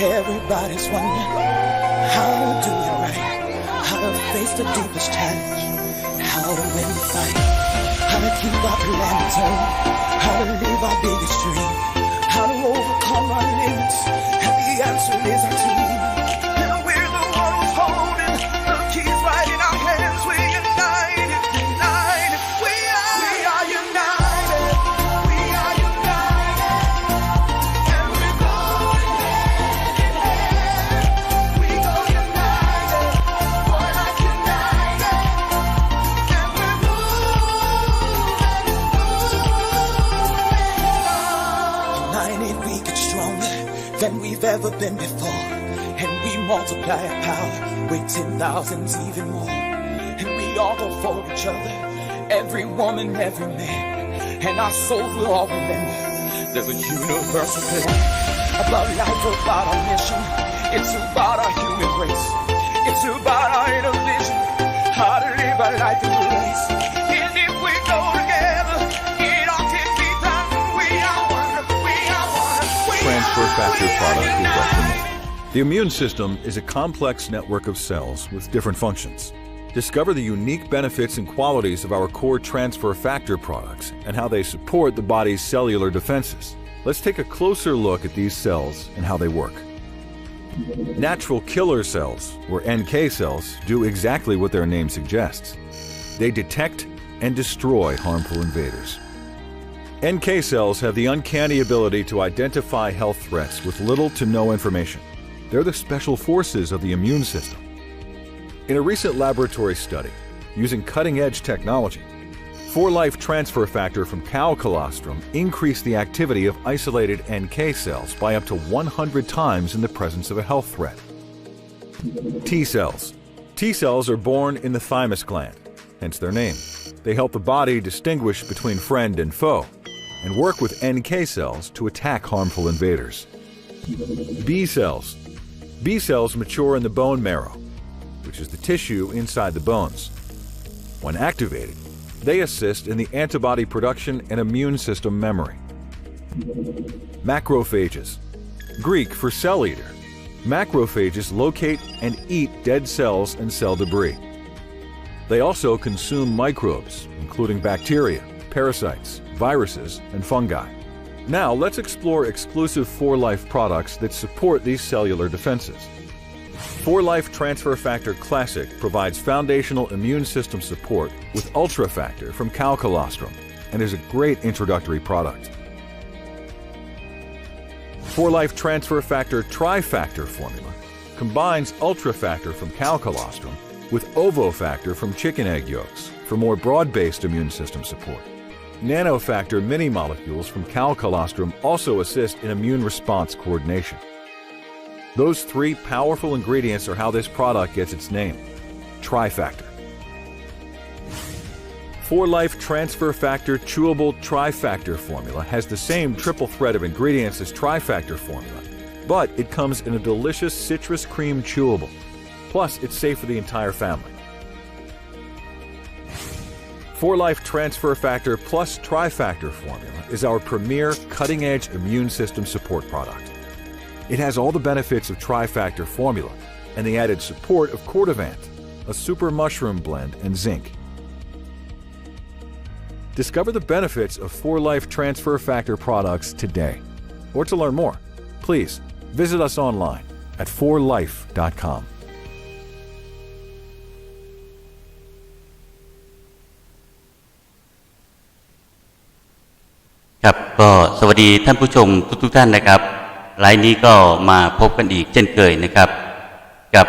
Everybody's wondering how to do it right, how to face the deepest challenge, how to win the fight, how to keep our planet turning, how to live our biggest dream, how to overcome our limits. And the answer is our team. Ever been before. And we multiply our power with ten thousands, even more. And we all go for each other, every woman, every man. And our souls will all remember there's a universal plan about life, about our mission. It's about our human race. It's about our inner vision, how to live our life in grace. Transfer factor product is united. recommended. The immune system is a complex network of cells with different functions. Discover the unique benefits and qualities of our core transfer factor products and how they support the body's cellular defenses. Let's take a closer look at these cells and how they work. Natural killer cells, or NK cells, do exactly what their name suggests. They detect and destroy harmful invaders. NK cells have the uncanny ability to identify health threats with little to no information. They're the special forces of the immune system. In a recent laboratory study, using cutting edge technology, 4 Life transfer factor from cow colostrum increased the activity of isolated NK cells by up to 100 times in the presence of a health threat. T cells. T cells are born in the thymus gland, hence their name. They help the body distinguish between friend and foe and work with NK cells to attack harmful invaders. B cells. B cells mature in the bone marrow, which is the tissue inside the bones. When activated, they assist in the antibody production and immune system memory. Macrophages. Greek for cell eater. Macrophages locate and eat dead cells and cell debris. They also consume microbes, including bacteria, parasites, viruses, and fungi. Now, let's explore exclusive 4Life products that support these cellular defenses. 4Life Transfer Factor Classic provides foundational immune system support with Ultra Factor from cow colostrum and is a great introductory product. 4Life Transfer Factor Trifactor formula combines Ultra Factor from cow colostrum with Ovo Factor from chicken egg yolks for more broad-based immune system support. Nanofactor mini molecules from cow colostrum also assist in immune response coordination. Those three powerful ingredients are how this product gets its name Trifactor. For Life Transfer Factor Chewable Trifactor formula has the same triple threat of ingredients as Trifactor formula, but it comes in a delicious citrus cream chewable. Plus, it's safe for the entire family. 4 Life Transfer Factor Plus Trifactor formula is our premier cutting edge immune system support product. It has all the benefits of Trifactor formula and the added support of Cortivant, a super mushroom blend, and zinc. Discover the benefits of 4 Life Transfer Factor products today. Or to learn more, please visit us online at 4life.com. ครับก็สวัสดีท่านผู้ชมทุกทท่านนะครับไลฟ์นี้ก็มาพบกันอีกเช่นเคยนะครับ กับ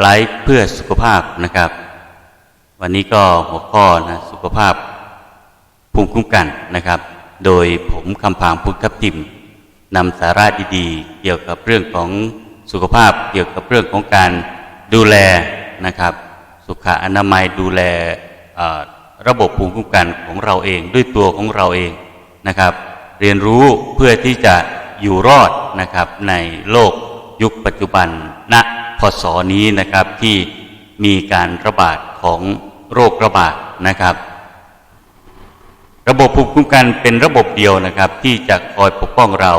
ไลฟ์เพื่อสุขภาพนะครับ วันนี้ก็หัวข้อนะสุขภาพภูมิคุ้มกันนะครับ โดยผมคำพางพุทธทิมนำสาระดีๆ เกี่ยวกับเรื่องของสุขภาพ เกี่ยวกับเรื่องของการดูแลนะครับ สุขอนามัยดูแลระบบภูมิคุ้มกันของเราเองด้วยตัวของเราเอง นะครับ เรียนรู้เพื่อที่จะอยู่รอดนะครับในโลกยุคปัจจุบันณพศนี้นะครับที่มีการระบาดของโรคระบาดนะครับ ระบบภูมิคุ้มกันเป็นระบบเดียวนะครับ ที่จะคอยปกป้องเรา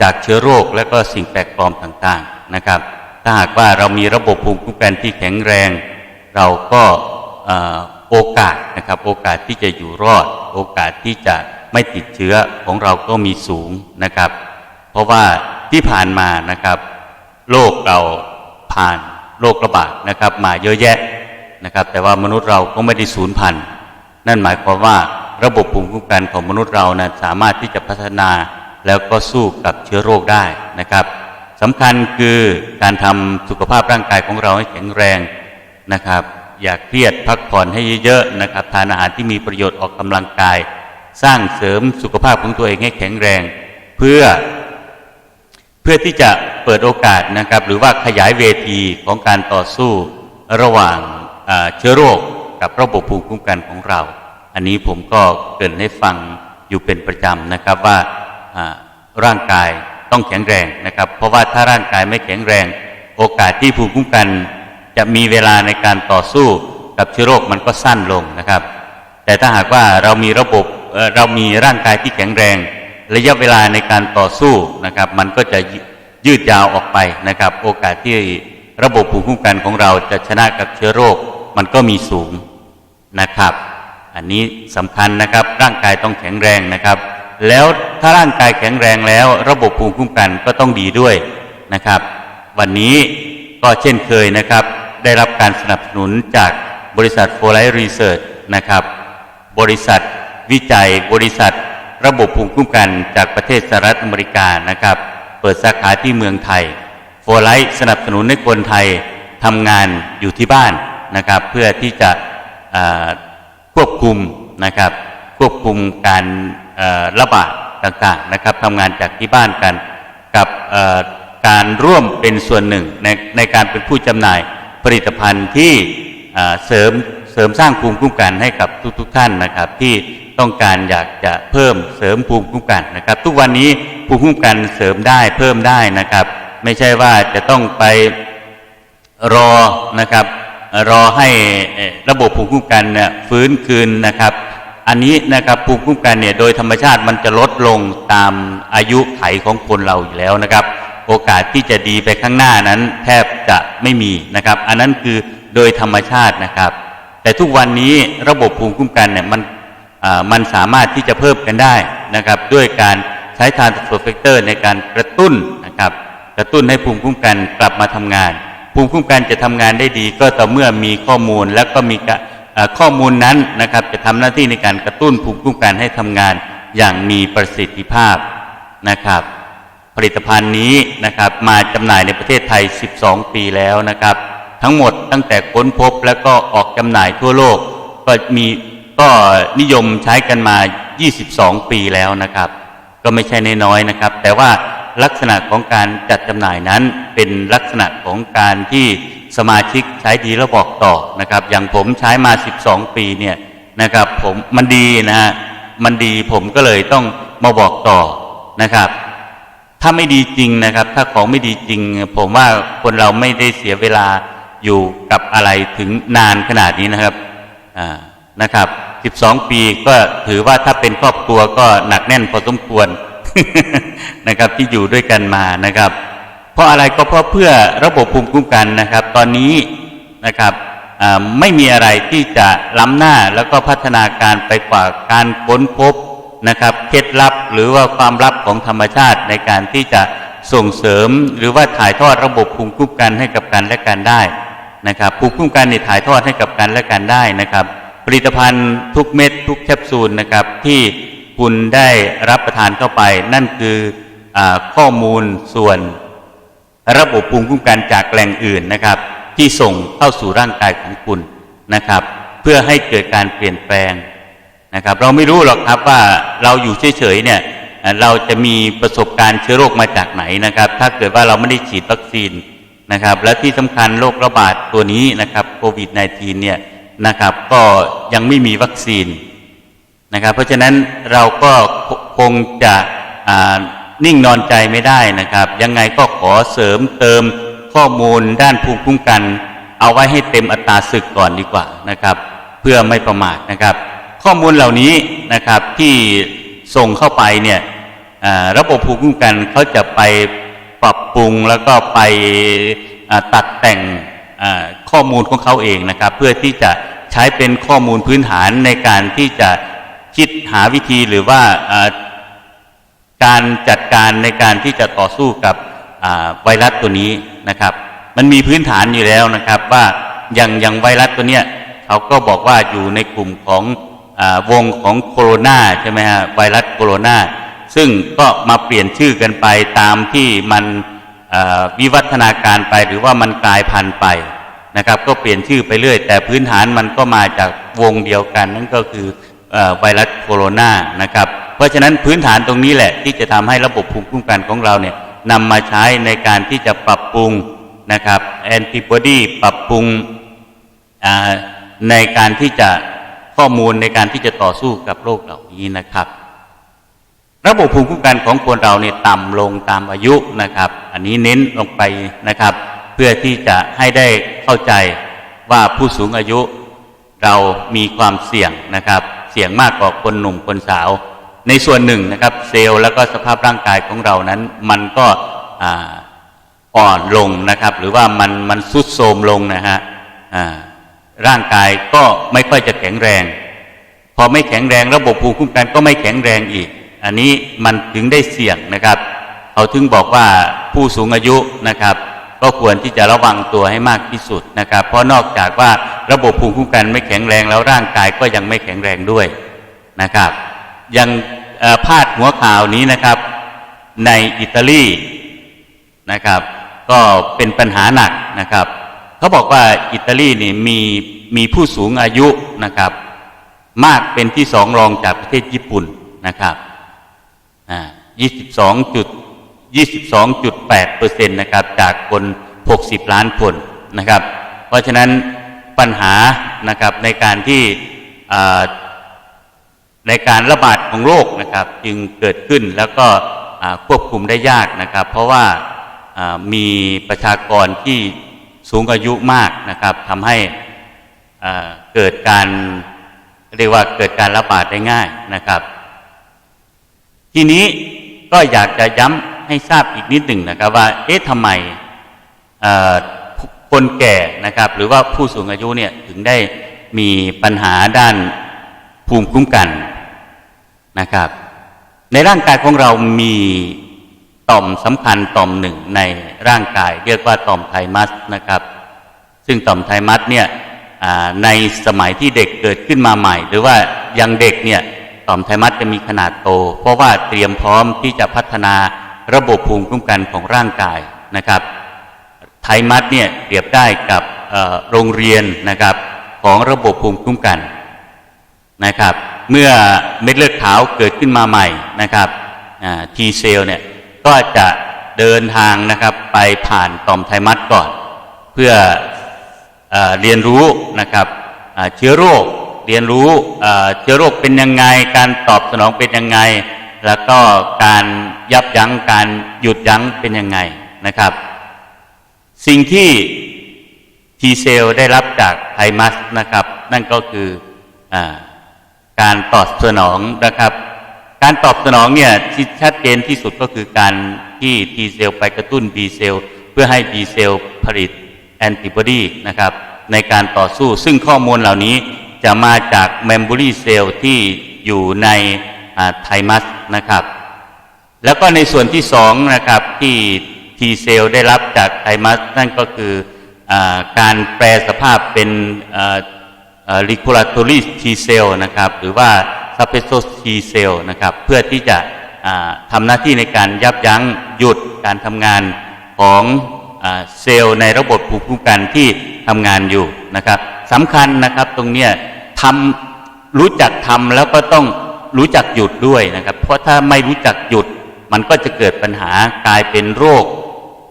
จากเชื้อโรคและก็สิ่งแปลกปลอมต่างๆนะครับ ถ้าหากว่าเรามีระบบภูมิคุ้มกันที่แข็งแรง เราก็โอกาสนะครับ โอกาสที่จะอยู่รอด โอกาสที่จะ ไม่ติดเชื้อของเราก็มีสูงนะครับ เพราะว่าที่ผ่านมานะครับโลกเราผ่านโรคระบาดนะครับ มาเยอะแยะนะครับ แต่ว่ามนุษย์เราก็ไม่ได้สูญพันธุ์นั่นหมายความว่าระบบภูมิคุ้มกันของมนุษย์เรานะสามารถที่จะพัฒนาแล้วก็สู้กับเชื้อโรคได้นะครับสำคัญคือการทำสุขภาพร่างกายของเราให้แข็งแรงนะครับ อย่าเครียดพักผ่อนให้เยอะๆนะครับ ทานอาหารที่มีประโยชน์ออกกำลังกาย สร้างเสริมสุขภาพของตัวเองให้แข็งแรง เพื่อเพื่อที่จะเปิดโอกาสนะครับ หรือว่าขยายเวทีของการต่อสู้ระหว่างเชื้อโรคกับระบบภูมิคุ้มกันของเรา อันนี้ผมก็เกินให้ฟังอยู่เป็นประจำนะครับว่าร่างกายต้องแข็งแรงนะครับ เพราะว่าถ้าร่างกายไม่แข็งแรง โอกาสที่ภูมิคุ้มกัน จะมีเวลาในการต่อสู้กับเชื้อโรคมันก็สั้นลงนะครับ แต่ถ้าหากว่าเรามีระบบ เรามีร่างกายที่แข็งแรง ระยะเวลาในการต่อสู้นะครับ มันก็จะยืดยาวออกไปนะครับ โอกาสที่ระบบภูมิคุ้มกันของเราจะชนะกับเชื้อโรค มันก็มีสูงนะครับ อันนี้สำคัญนะครับร่างกายต้องแข็งแรงนะครับ แล้วถ้าร่างกายแข็งแรงแล้ว ระบบภูมิคุ้มกันก็ต้องดีด้วยนะครับ วันนี้ก็เช่นเคยนะครับ ได้รับการสนับสนุนจากบริษัทโฟไลท์รีเสิร์ชนะครับ บริษัท วิจัยบริษัท ระบบภูมิคุ้มกันจากประเทศสหรัฐอเมริกานะครับ เปิดสาขาที่เมืองไทยโฟไลท์สนับสนุนให้คนไทยทำงานอยู่ที่บ้านนะครับ เพื่อที่จะควบคุมนะครับ ควบคุมการระบาดต่างๆนะครับทำงานจากที่บ้านกันกับการร่วมเป็นส่วนหนึ่งในในการเป็นผู้จำหน่ายผลิตภัณฑ์ที่เอ่อเสริมเสริมสร้างภูมิคุ้มกันให้กับทุกๆทท่านนะครับ ที่ ต้องการอยากจะเพิ่มเสริมภูมิคุ้มกันนะครับ ทุกวันนี้ภูมิคุ้มกันเสริมได้เพิ่มได้นะครับ ไม่ใช่ว่าจะต้องไปรอนะครับ รอให้ระบบภูมิคุ้มกันเนี่ยฟื้นคืนนะครับ อันนี้นะครับภูมิคุ้มกันเนี่ยโดยธรรมชาติมันจะลดลงตามอายุไขของคนเราอยู่แล้วนะครับ โอกาสที่จะดีไปข้างหน้านั้นแทบจะไม่มีนะครับ อันนั้นคือโดยธรรมชาตินะครับ แต่ทุกวันนี้ระบบภูมิคุ้มกันเนี่ยมัน มันสามารถที่จะเพิ่มกันได้นะครับ ด้วยการใช้ทานโฟเฟกเตอร์ในการกระตุ้นนะครับ กระตุ้นให้ภูมิคุ้มกันกลับมาทำงาน ภูมิคุ้มกันจะทำงานได้ดี ก็ต่อเมื่อมีข้อมูลแล้วก็มีข้อมูลนั้นนะครับ จะทำหน้าที่ในการกระตุ้นภูมิคุ้มกันให้ทำงานอย่างมีประสิทธิภาพนะครับ ผลิตภัณฑ์นี้นะครับมาจำหน่ายในประเทศไทย 12 ปีแล้วนะครับ ทั้งหมดตั้งแต่ค้นพบแล้วก็ออกจำหน่ายทั่วโลกก็มี ก็นิยมใช้กันมา 22 ปีแล้วนะครับ ก็ไม่ใช่น้อยๆนะครับ แต่ว่าลักษณะของการจัดจำหน่ายนั้นเป็นลักษณะของการที่สมาชิกใช้ดีแล้วบอกต่อนะครับ อย่างผมใช้มา 12 ปีเนี่ยนะครับผมมันดีนะฮะมันดีผมก็เลยต้องมาบอกต่อนะครับ ถ้าไม่ดีจริงนะครับ ถ้าของไม่ดีจริง ผมว่าคนเราไม่ได้เสียเวลาอยู่กับอะไรถึงนานขนาดนี้นะครับอ่านะครับ 12 ปีก็ถือว่าถ้าเป็นครอบครัวก็หนักแน่นพอสมควรนะครับที่อยู่ด้วยกันมานะครับ เพราะอะไรก็เพราะเพื่อระบบภูมิคุ้มกันนะครับ ตอนนี้นะครับไม่มีอะไรที่จะล้ำหน้าแล้วก็พัฒนาการไปกว่าการค้นพบนะครับเคล็ดลับหรือว่าความลับของธรรมชาติในการที่จะส่งเสริมหรือว่าถ่ายทอดระบบภูมิคุ้มกันให้กับกันและกันได้นะครับภูมิคุ้มกันนี่ถ่ายทอดให้กับกันและกันได้นะครับ ผลิตภัณฑ์ทุกเม็ดทุกแคปซูลนะครับ ที่คุณได้รับประทานเข้าไป นั่นคืออข้อมูลส่วนระบบภูมิคุ้มกันจากแหล่งอื่นนะครับ ที่ส่งเข้าสู่ร่างกายของคุณนะครับ เพื่อให้เกิดการเปลี่ยนแปลงนะครับ เราไม่รู้หรอกครับว่าเราอยู่เฉยๆเนี่ยเอ่อเราจะมีประสบการณ์เชื้อโรคมาจากไหนนะครับ ถ้าเกิดว่าเราไม่ได้ฉีดวัคซีนนะครับ และที่สำคัญโรคระบาดตัวนี้นะครับโควิด -19 เนี่ย นะครับ ก็ยังไม่มีวัคซีนนะครับ เพราะฉะนั้นเราก็คงจะนิ่งนอนใจไม่ได้นะครับ ยังไงก็ขอเสริมเติมข้อมูลด้านภูมิคุ้มกัน เอาไว้ให้เต็มอัตราศึกก่อนดีกว่านะครับ เพื่อไม่ประมาทนะครับ ข้อมูลเหล่านี้นะครับที่ส่งเข้าไปเนี่ยระบบภูมิคุ้มกันเขาจะไปปรับปรุงแล้วก็ไปตัดแต่งข้อมูลของเขาเองนะครับ เพื่อที่จะ ใช้เป็นข้อมูลพื้นฐานในการที่จะคิดหาวิธีหรือว่าการจัดการในการที่จะต่อสู้กับไวรัสตัวนี้นะครับ มันมีพื้นฐานอยู่แล้วนะครับว่าอย่างอย่างไวรัสตัวเนี้ยเขาก็บอกว่าอยู่ในกลุ่มของอวงของโคโรนาใช่ไหมฮะไวรัสโคโรนาซึ่งก็มาเปลี่ยนชื่อกันไปตามที่มันวิวัฒนาการไปหรือว่ามันกลายพันธุ์ไป นะครับ ก็เปลี่ยนชื่อไปเรื่อย แต่พื้นฐานมันก็มาจากวงเดียวกัน นั่นก็คืออไวรัสโคโรนานะครับ เพราะฉะนั้นพื้นฐานตรงนี้แหละที่จะทำให้ระบบภูมิคุ้มกันของเราเนี่ยนำมาใช้ในการที่จะปรับปรุงนะครับแอนติบอดีปรับปรุงในการที่จะข้อมูลในการที่จะต่อสู้กับโรคเหล่านี้นะครับ ระบบภูมิคุ้มกันของคนเราเนี่ยต่ำลงตามอายุนะครับ อันนี้เน้นลงไปนะครับ พื่อที่จะให้ได้เข้าใจว่าผู้สูงอายุเรามีความเสี่ยงนะครับ เสี่ยงมากกว่าคนหนุ่มคนสาว ในส่วนหนึ่งนะครับ เซลล์แล้วก็สภาพร่างกายของเรานั้น มันก็อ่อนลงนะครับ หรือว่ามันมันสุดโทรมลงนะฮะร่างกายก็ไม่ค่อยจะแข็งแรง พอไม่แข็งแรงระบบภูมิคุ้มกันก็ไม่แข็งแรงอีก อันนี้มันถึงได้เสี่ยงนะครับ เขาถึงบอกว่าผู้สูงอายุนะครับ ก็ควรที่จะระวังตัวให้มากที่สุดนะครับ เพราะนอกจากว่าระบบภูมิคุ้มกันไม่แข็งแรงแล้วร่างกายก็ยังไม่แข็งแรงด้วยนะครับยังพาดหัวข่าวนี้นะครับ ในอิตาลีนะครับ ก็เป็นปัญหาหนักนะครับเขาบอกว่าอิตาลีนี่มีมีผู้สูงอายุนะครับ มากเป็นที่สองรองจากประเทศญี่ปุ่นนะครับอ่า22จุด 22.8เปอร์เซ็นต์นะครับจากคน 60 ล้านคนนะครับ เพราะฉะนั้นปัญหานะครับในการที่ในการระบาดของโรคนะครับจึงเกิดขึ้นแล้วก็ควบคุมได้ยากนะครับ เพราะว่ามีประชากรที่สูงอายุมากนะครับทำให้เกิดการเรียกว่าเกิดการระบาดได้ง่ายนะครับ ทีนี้ก็อยากจะย้ำ ให้ทราบอีกนิดหนึ่งนะครับว่า เอ๊ะทำไมคนแก่นะครับ หรือว่าผู้สูงอายุเนี่ยถึงได้มีปัญหาด้านภูมิคุ้มกันนะครับ ในร่างกายของเรามีต่อมสำคัญต่อมหนึ่งในร่างกาย เรียกว่าต่อมไทมัสนะครับ ซึ่งต่อมไทมัสเนี่ยในสมัยที่เด็กเกิดขึ้นมาใหม่ หรือว่ายังเด็กเนี่ยต่อมไทมัสจะมีขนาดโต เพราะว่าเตรียมพร้อมที่จะพัฒนา ระบบภูมิคุ้มกันของร่างกายนะครับ ไทมัสเนี่ยเปรียบได้กับโรงเรียนนะครับของระบบภูมิคุ้มกันนะครับ เมื่อเม็ดเลือดขาวเกิดขึ้นมาใหม่นะครับทีเซลเนี่ยก็จะเดินทางนะครับไปผ่านต่อมไทมัสก่อน เพื่อเอเรียนรู้นะครับเชื้อโรคเรียนรู้เชื้อโรคเป็นยังไง การตอบสนองเป็นยังไง แล้วก็การยับยั้งการหยุดยั้งเป็นยังไงนะครับ สิ่งที่ทีเซลได้รับจากไทมัสนะครับ นั่นก็คืออการตอบสนองนะครับ การตอบสนองเนี่ยที่ชัดเจนที่สุดก็คือการที่ทีเซลไปกระตุ้น B เซลเพื่อให้ B เซลผลิตแอนติบอดีนะครับในการต่อสู้ซึ่งข้อมูลเหล่านี้จะมาจากเมมโมรีเซลที่อยู่ใน ไทมัสนะครับ แล้วก็ในส่วนที่สองนะครับที่ทีเซลได้รับจากไทมัสนั่นก็คืออการแปลสภาพเป็นลิคูลา o รีทีเซลนะครับ หรือว่าซัพเพโซทีเซลนะครับ เพื่อที่จะอ่าทำหน้าที่ในการยับยั้งหยุดการทำงานของเซลล์ในระบบภูมิคุ้มกันที่ทำงานอยู่นะครับสำคัญนะครับตรงเนี้ยทำรู้จักทำแล้วก็ต้อง รู้จักหยุดด้วยนะครับ เพราะถ้าไม่รู้จักหยุด มันก็จะเกิดปัญหากลายเป็นโรค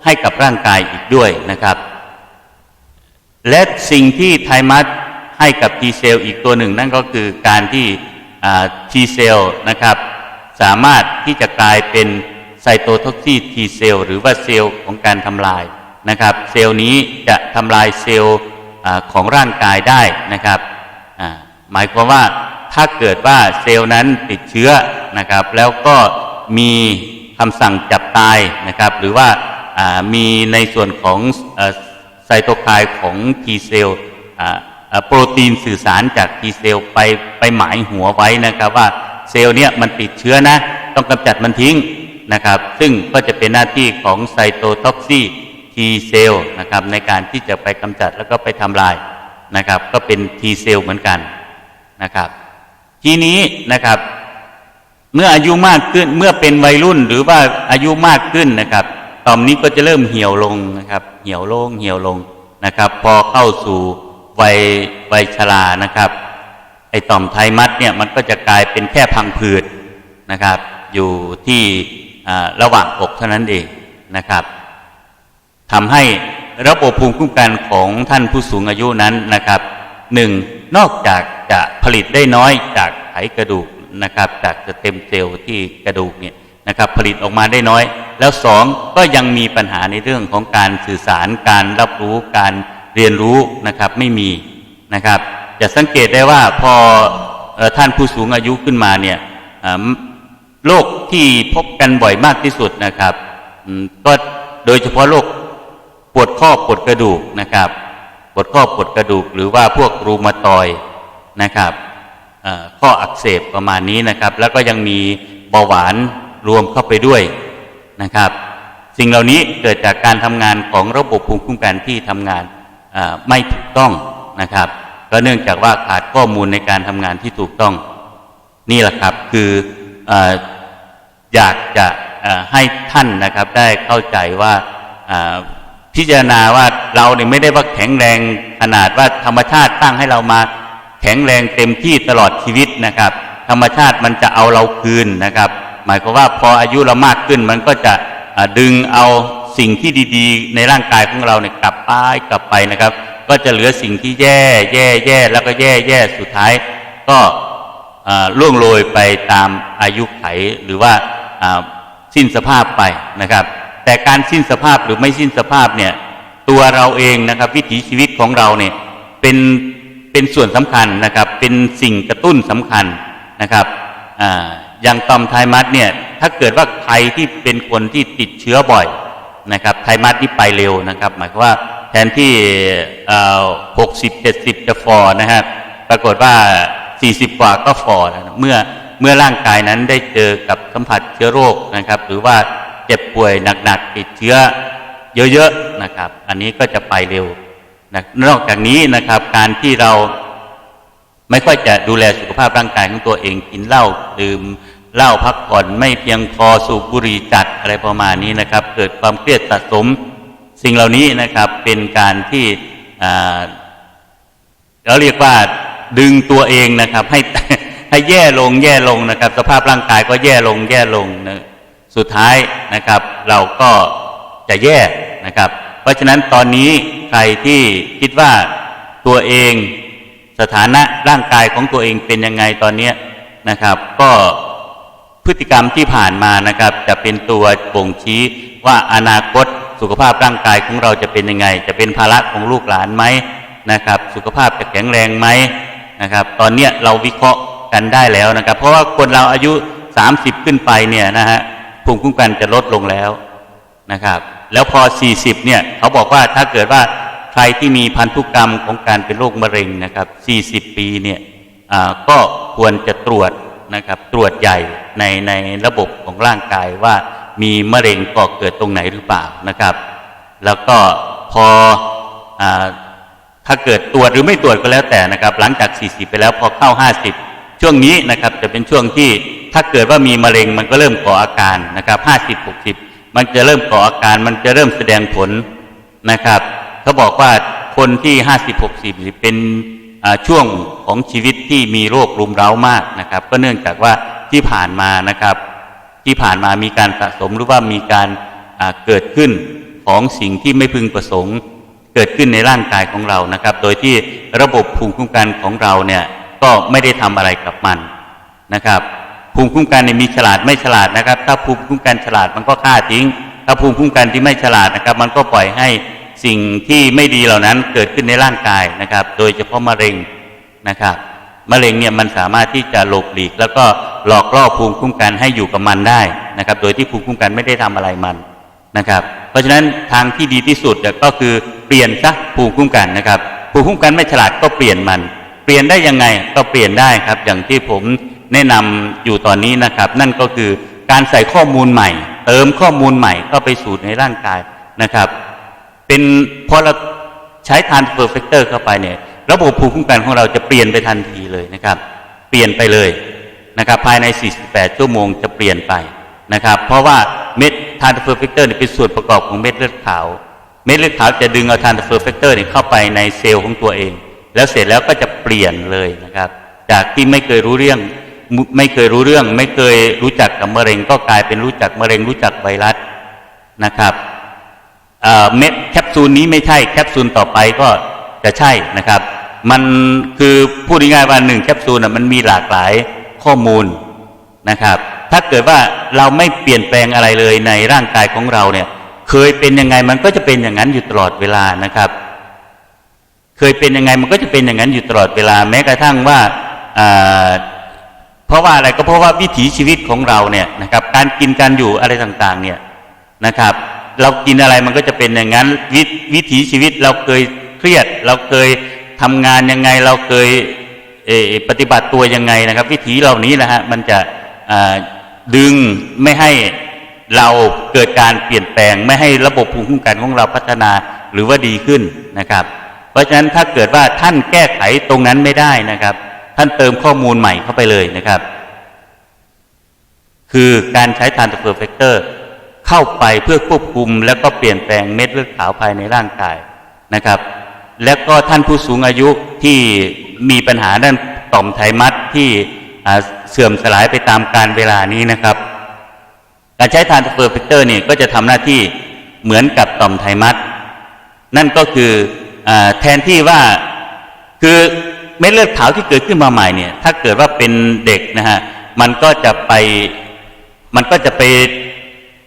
ให้กับร่างกายอีกด้วยนะครับ และสิ่งที่ไทมัสให้กับ T เซลล์อีกตัวหนึ่งนั่นก็คือการที่ T เซลล์นะครับ สามารถที่จะกลายเป็นไซโตท็อกซี T เซลล์หรือว่าเซลล์ของการทำลายนะครับ เซลล์นี้จะทำลายเซลล์ของร่างกายได้นะครับหมายความว่า ถ้าเกิดว่าเซลล์นั้นติดเชื้อนะครับ แล้วก็มีคำสั่งจับตายนะครับ หรือว่ามีในส่วนของอไซโตไคน์ของ T เซลล์โปรตีนสื่อสารจาก T เซลล์ไปไปหมายหัวไว้นะครับว่าเซลล์เนี่ยมันติดเชื้อนะ ต้องกำจัดมันทิ้งนะครับ ซึ่งก็จะเป็นหน้าที่ของไซโตท็อกซี T เซลล์นะครับในการที่จะไปกำจัดแล้วก็ไปทำลายนะครับ ก็เป็น T เซลล์เหมือนกันนะครับ ทีนี้นะครับ เมื่ออายุมากขึ้นเมื่อเป็นวัยรุ่นหรือว่าอายุมากขึ้นนะครับต่อมนี้ก็จะเริ่มเหี่ยวลงนะครับ เหี่ยวลงเหี่ยวลงนะครับ พอเข้าสู่วัยวัยชรานะครับไอต่อมไทมัสเนี่ยมันก็จะกลายเป็นแค่พังผืดนะครับ อยู่ที่ระหว่างอกเท่านั้นเองนะครับทำให้ระบบภูมิคุ้มกันของท่านผู้สูงอายุนั้นนะครับหนึ่งนอกจาก จะผลิตได้น้อยจากไขกระดูกนะครับจากสเต็มเซลล์ที่กระดูกเนี่ยนะครับผลิตออกมาได้น้อย แล้วสองก็ยังมีปัญหาในเรื่องของการสื่อสารการรับรู้การเรียนรู้นะครับไม่มีนะครับจะสังเกตได้ว่าพออท่านผู้สูงอายุขึ้นมาเนี่ยโรคที่พบกันบ่อยมากที่สุดนะครับก็โดยเฉพาะโรคปวดข้อปวดกระดูกนะครับปวดข้อปวดกระดูก หรือว่าพวกรูมาตอย นะครับข้ออักเสบประมาณนี้นะครับ แล้วก็ยังมีเบาหวานรวมเข้าไปด้วยนะครับ สิ่งเหล่านี้เกิดจากการทำงานของระบบภูมิคุ้มกันที่ทำงานไม่ถูกต้องนะครับ ก็เนื่องจากว่าขาดข้อมูลในการทำงานที่ถูกต้อง นี่แหละครับคือออยากจะให้ท่านนะครับได้เข้าใจว่าพิจารณาว่าเราเนี่ยไม่ได้ว่าแข็งแรงขนาดว่าธรรมชาติตั้งให้เรามา ข็งแรงเต็มที่ตลอดชีวิตนะครับ ธรรมชาติมันจะเอาเราคืนนะครับ หมายความว่าพออายุเรามากขึ้นมันก็จะดึงเอาสิ่งที่ดีๆ ในร่างกายของเราเนี่ยกลับไปกลับไปนะครับ ก็จะเหลือสิ่งที่แย่แย่แย่แล้วก็แย่แย่สุดท้าย ก็ล่วงโรยไปตามอายุไขหรือว่าสิ้นสภาพไปนะครับ แต่การสิ้นสภาพหรือไม่สิ้นสภาพเนี่ยตัวเราเองนะครับ วิถีชีวิตของเราเนี่ยเป็น เป็นส่วนสำคัญนะครับ เป็นสิ่งกระตุ้นสำคัญนะครับออย่างตอมไทมัสเนี่ยถ้าเกิดว่าใครที่เป็นคนที่ติดเชื้อบ่อยนะครับไทมัสที่ไปเร็วนะครับ หมายความว่าแทนที่หกสิบเจ็ดสิบจะฟอนะครับปรากฏว่า40กว่าก็ฟอนะเมื่อเมื่อร่างกายนั้นได้เจอกับสัมผัสเชื้อโรคนะครับ หรือว่าเจ็บป่วยหนักๆติดเชื้อเยอะๆนะครับ อันนี้ก็จะไปเร็ว นะนอกจากนี้นะครับ การที่เราไม่ค่อยจะดูแลสุขภาพร่างกายของตัวเองกินเหล้าดื่มเหล้าพักผ่อนไม่เพียงพอสูบบุหรี่จัดอะไรประมาณนี้นะครับ เกิดความเครียดสะสมสิ่งเหล่านี้นะครับเป็นการที่เราเรียกว่าดึงตัวเองนะครับ ให้ให้แย่ลงแย่ลงนะครับ สภาพร่างกายก็แย่ลงแย่ลงนะสุดท้ายนะครับ เราก็จะแย่นะครับ เพราะฉะนั้นตอนนี้ ใครที่คิดว่าตัวเองสถานะร่างกายของตัวเองเป็นยังไงตอนเนี้นะครับ ก็พฤติกรรมที่ผ่านมานะครับ จะเป็นตัวบ่งชี้ว่าอนาคตสุขภาพร่างกายของเราจะเป็นยังไง จะเป็นภาระของลูกหลานไหมนะครับ สุขภาพจะแข็งแรงไหมนะครับ ตอนเนี้เราวิเคราะห์กันได้แล้วนะครับ เพราะว่าคนเราอายุ 30 ขึ้นไปเนี่ยนะฮะภูมิคุ้มกันจะลดลงแล้วนะครับ แล้วพอ 40เนี่ยเขาบอกว่าถ้าเกิดว่าใครที่มีพันธุกรรมของการเป็นโรคมะเร็งนะครับ 40 ปีเนี่ยอ่าก็ควรจะตรวจนะครับตรวจใหญ่ในในระบบของร่างกายว่ามีมะเร็งก่อเกิดตรงไหนหรือเปล่านะครับ แล้วก็พออาถ้าเกิดตรวจหรือไม่ตรวจก็แล้วแต่นะครับ หลังจาก 40 ไปแล้วพอเข้า 50 ช่วงนี้นะครับจะเป็นช่วงที่ถ้าเกิดว่ามีมะเร็งมันก็เริ่มก่ออาการนะครับ 50 60 มันจะเริ่มก่ออาการมันจะเริ่มแสดงผลนะครับเขาบอกว่าคนที่50 60เป็นช่วงของชีวิตที่มีโรครุมเร้ามากนะครับ ก็เนื่องจากว่าที่ผ่านมานะครับ ที่ผ่านมามีการสะสมหรือว่ามีการเกิดขึ้นของสิ่งที่ไม่พึงประสงค์ เกิดขึ้นในร่างกายของเรานะครับ โดยที่ระบบภูมิคุ้มกันของเราเนี่ยก็ไม่ได้ทำอะไรกับมันนะครับ ภูมิคุ้มกันเนี่ยมีฉลาดไม่ฉลาดนะครับ ถ้าภูมิคุ้มกันฉลาดมันก็ฆ่าทิ้ง ถ้าภูมิคุ้มกันที่ไม่ฉลาดนะครับ มันก็ปล่อยให้สิ่งที่ไม่ดีเหล่านั้นเกิดขึ้นในร่างกายนะครับ โดยเฉพาะมะเร็งนะครับมะเร็งเนี่ยมันสามารถที่จะหลบหลีก แล้วก็หลอกล่อภูมิคุ้มกันให้อยู่กับมันได้นะครับ โดยที่ภูมิคุ้มกันไม่ได้ทำอะไรมันนะครับ เพราะฉะนั้นทางที่ดีที่สุดก็คือเปลี่ยนซะภูมิคุ้มกันนะครับ ภูมิคุ้มกันไม่ฉลาดก็เปลี่ยนมัน เปลี่ยนได้ยังไงก็เปลี่ยนได้ครับ อย่างที่ผม แนะนำอยู่ตอนนี้นะครับ นั่นก็คือการใส่ข้อมูลใหม่ เติมข้อมูลใหม่เข้าไปสู่ในร่างกายนะครับ เป็นพอเราใช้ทานเฟอร์เฟกเตอร์เข้าไปเนี่ย ระบบภูมิคุ้มกันของเราจะเปลี่ยนไปทันทีเลยนะครับ เปลี่ยนไปเลยนะครับ ภายใน 48 ชั่วโมงจะเปลี่ยนไปนะครับ เพราะว่าเม็ดทานเฟอร์เฟกเตอร์เป็นส่วนประกอบของเม็ดเลือดขาว เม็ดเลือดขาวจะดึงเอาทานเฟอร์เฟกเตอร์เข้าไปในเซลล์ของตัวเอง แล้วเสร็จแล้วก็จะเปลี่ยนเลยนะครับ จากที่ไม่เคยรู้เรื่อง ไม่เคยรู้เรื่อง ไม่เคยรู้จักกับมะเร็ง ก็กลายเป็นรู้จักมะเร็ง รู้จักไวรัสนะครับเม็ดแคปซูลนี้ไม่ใช่แคปซูลต่อไปก็จะใช่นะครับ มันคือพูดง่ายๆว่าหนึ่งแคปซูลมันมีหลากหลายข้อมูลนะครับ ถ้าเกิดว่าเราไม่เปลี่ยนแปลงอะไรเลยในร่างกายของเราเนี่ยเคยเป็นยังไงมันก็จะเป็นอย่างนั้นอยู่ตลอดเวลานะครับ เคยเป็นยังไงมันก็จะเป็นอย่างนั้นอยู่ตลอดเวลา แม้กระทั่งว่าอ่า เพราะว่าอะไรก็เพราะว่าวิถีชีวิตของเราเนี่ยนะครับ การกินการอยู่อะไรต่างๆ เนี่ยนะครับ เรากินอะไรมันก็จะเป็นอย่างนั้นววิถีชีวิตเราเคยเครียด เราเคยทำงานยังไงเราเคยเปฏิบัติตัวยังไงนะครับ วิถีเหล่านี้นะฮะมันจะดึงไม่ให้เราเกิดการเปลี่ยนแปลง ไม่ให้ระบบภูมิคุ้มกันของเราพัฒนาหรือว่าดีขึ้นนะครับ เพราะฉะนั้นถ้าเกิดว่าท่านแก้ไขตรงนั้นไม่ได้นะครับ ท่านเติมข้อมูลใหม่เข้าไปเลยนะครับ คือการใช้ทานตะเฟอร์เฟกเตอร์เข้าไปเพื่อควบคุม แล้วก็เปลี่ยนแปลงเม็ดเลือดขาวภายในร่างกายนะครับ แล้วก็ท่านผู้สูงอายุที่มีปัญหาด้านต่อมไทมัสที่เสื่อมสลายไปตามการเวลานี้นะครับ การใช้ทานตะเฟอร์เฟกเตอร์เนี่ยก็จะทำหน้าที่เหมือนกับต่อมไทมัสนั่นก็คืออแทนที่ว่าคือ เม็ดเลือดขาวที่เกิดขึ้นมาใหม่เนี่ย ถ้าเกิดว่าเป็นเด็กนะฮะมันก็จะไปมันก็จะไป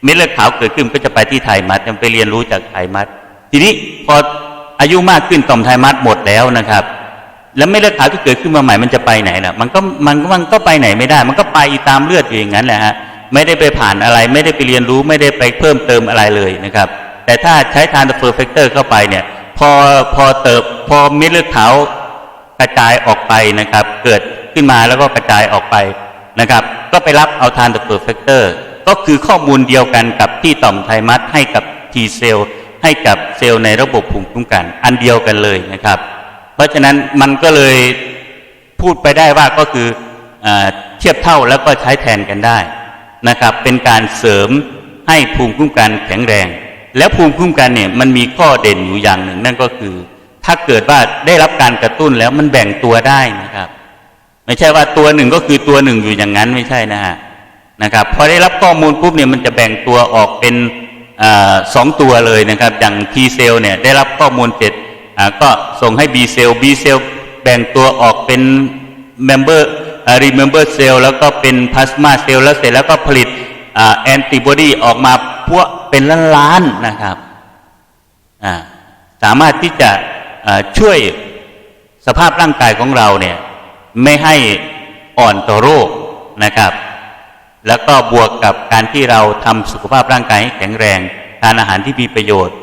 เม็ดเลือดขาวเกิดขึ้นก็จะไปที่ไทมัสจะไปเรียนรู้จากไทมัสทีนี้พออายุมากขึ้นต่อมไทมัสหมดแล้วนะครับ แล้วเม็ดเลือดขาวที่เกิดขึ้นมาใหม่มันจะไปไหนล่ะ มันก็มันก็มันก็ไปไหนไม่ได้ มันก็ไปตามเลือดอยู่อย่างนั้นแหละฮะไม่ได้ไปผ่านอะไร ไม่ได้ไปเรียนรู้ไม่ได้ไปเพิ่มเติมอะไรเลยนะครับ แต่ถ้าใช้ทานเฟอร์เฟกเตอร์เข้าไปเนี่ย พอพอเติบพอเม็ดเลือดขาว กระจายออกไปนะครับ เกิดขึ้นมาแล้วก็กระจายออกไปนะครับ ก็ไปรับเอาทานเฟอร์เฟกเตอร์ก็คือข้อมูลเดียวกันกับที่ต่อมไทมัสให้กับ T เซลให้กับเซลล์ในระบบภูมิคุ้มกัน อันเดียวกันเลยนะครับ เพราะฉะนั้นมันก็เลยพูดไปได้ว่าก็คืออเทียบเท่าแล้วก็ใช้แทนกันได้นะครับ เป็นการเสริมให้ภูมิคุ้มกันแข็งแรง แล้วภูมิคุ้มกันเนี่ยมันมีข้อเด่นอยู่อย่างหนึ่ง นั่นก็คือ ถ้าเกิดว่าได้รับการกระตุ้นแล้วมันแบ่งตัวได้นะครับ ไม่ใช่ว่าตัวหนึ่งก็คือตัวหนึ่งอยู่อย่างนั้นไม่ใช่นะฮะนะครับพอได้รับข้อมูลปุ๊บเนี่ยมันจะแบ่งตัวออกเป็นอสองตัวเลยนะครับอย่าง T เซลล์เนี่ยได้รับข้อมูลเสร็จก็ส่งให้ B เซลล์ B เซลล์แบ่งตัวออกเป็น member remember เซลล์แล้วก็เป็น plasma เซลล์แล้วเสร็จแล้วก็ผลิตแอ่า antibody ออกมาพวกเป็นล้านๆนะครับสามารถที่จะ ช่วยสภาพร่างกายของเราเนี่ยไม่ให้อ่อนต่อโรคนะครับ แล้วก็บวกกับการที่เราทำสุขภาพร่างกายให้แข็งแรงทานอาหารที่มีประโยชน์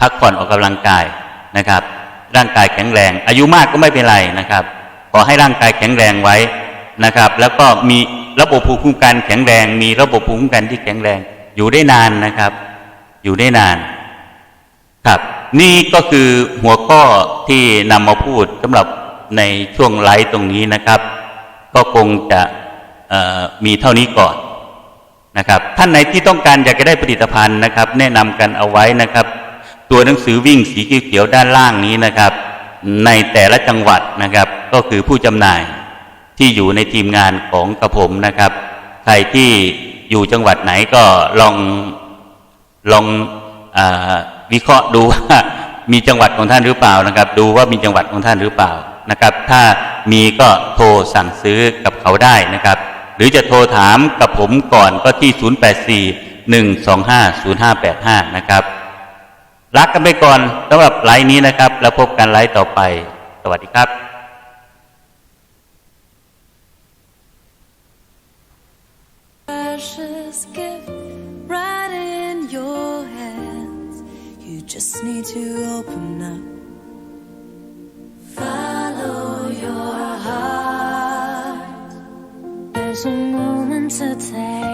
พักผ่อนออกกำลังกายนะครับ ร่างกายแข็งแรง อายุมากก็ไม่เป็นไรนะครับขอให้ร่างกายแข็งแรงไว้นะครับ แล้วก็มีระบบภูมิคุ้มกันแข็งแรง มีระบบภูมิคุ้มกันที่แข็งแรง อยู่ได้นานนะครับ อยู่ได้นานครับ นี่ก็คือหัวข้อที่นำมาพูดสำหรับในช่วงไลฟ์ตรงนี้นะครับ ก็คงจะมีเท่านี้ก่อนนะครับ ท่านไหนที่ต้องการอยากจะได้ผลิตภัณฑ์นะครับ แนะนำกันเอาไว้นะครับ ตัวหนังสือวิ่งสีเขียวด้านล่างนี้นะครับ ในแต่ละจังหวัดนะครับ ก็คือผู้จำหน่ายที่อยู่ในทีมงานของกระผมนะครับ ใครที่อยู่จังหวัดไหนก็ลองลองอาวิเคราะห์ดูว่ามีจังหวัดของท่านหรือเปล่านะครับ ดูว่ามีจังหวัดของท่านหรือเปล่านะครับ ถ้ามีก็โทรสั่งซื้อกับเขาได้นะครับ หรือจะโทรถามกับผมก่อนก็ที่ 084 125 0585 นะครับรักกันไปก่อนสำหรับไลน์นี้นะครับ แล้วพบกันไลน์ต่อไป สวัสดีครับ Some moment to take.